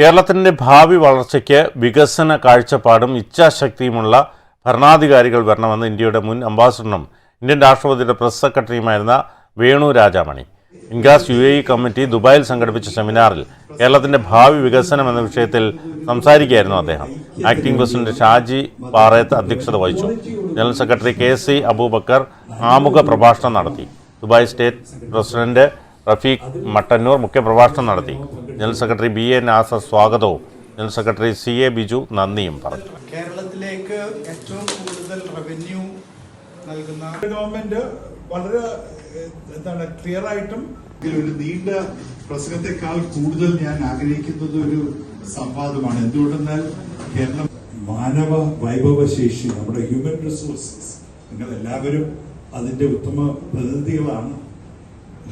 കേരളത്തിന്റെ ഭാവി വളർച്ചയ്ക്ക് വികസന കാഴ്ചപ്പാടും ഇച്ഛാശക്തിയുമുള്ള ഭരണാധികാരികൾ വരണമെന്ന് ഇന്ത്യയുടെ മുൻ അംബാസഡറും ഇന്ത്യൻ രാഷ്ട്രപതിയുടെ പ്രസ് സെക്രട്ടറിയുമായിരുന്ന വേണു രാജാമണി. ഇൻഗാസ് യു എ ഇ കമ്മിറ്റി ദുബായിൽ സംഘടിപ്പിച്ച സെമിനാറിൽ കേരളത്തിന്റെ ഭാവി വികസനം എന്ന വിഷയത്തിൽ സംസാരിക്കുകയായിരുന്നു അദ്ദേഹം. ആക്ടിംഗ് പ്രസിഡന്റ് ഷാജി പാറയത്ത് അധ്യക്ഷത വഹിച്ചു. General secretary K C Aboobacker ആമുഖ പ്രഭാഷണം നടത്തി. Dubai state president Rafeeq Mattannur മുഖ്യപ്രഭാഷണം നടത്തി. General secretary B A Nasar സ്വാഗതവും. General secretary C A Biju നന്ദിയും പറഞ്ഞു. കേരളത്തിലേക്ക് ഏറ്റവും കൂടുതൽ റവന്യൂ നൽകുന്ന ഗവൺമെന്റ് വളരെ എന്താണ് ക്ലിയർ ആയിട്ടും ഇതിൽ ഒരു നീണ്ട പ്രസംഗത്തെക്കാൾ കൂടുതൽ ഞാൻ ആഗ്രഹിക്കുന്നത് ഒരു സംവാദമാണ്. എന്തുകൊണ്ടെന്നാൽ കേരളം മാനവ വൈഭവശേഷി നമ്മുടെ ഹ്യൂമൻ റിസോഴ്സസ് നിങ്ങൾ എല്ലാവരും അതിന്റെ ഉത്തമ പ്രതിനിധികളാണ്.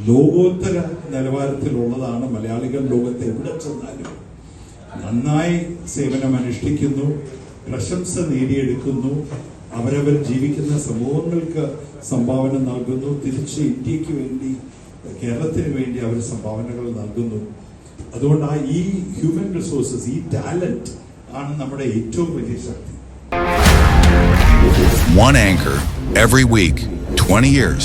ലോകോത്തര നിലവാരത്തിലുള്ളതാണ് മലയാളികൾ ലോകത്ത് എവിടെ ചെന്നാലും. നന്നായി സേവനം അനുഷ്ഠിക്കുന്നു പ്രശംസ നേടിയെടുക്കുന്നു അവരവർ ജീവിക്കുന്ന സമൂഹങ്ങൾക്ക് സംഭാവന നൽകുന്നു തിരിച്ച് ഇന്ത്യയ്ക്ക് വേണ്ടി കേരളത്തിന് വേണ്ടി അവർ സംഭാവനകൾ നൽകുന്നു. അതുകൊണ്ട് ആ ഈ ഹ്യൂമൻ റിസോഴ്സസ് ഈ ടാലന്റ് ആണ് നമ്മുടെ ഏറ്റവും വലിയ ശക്തി. One anchor every week, 20 years,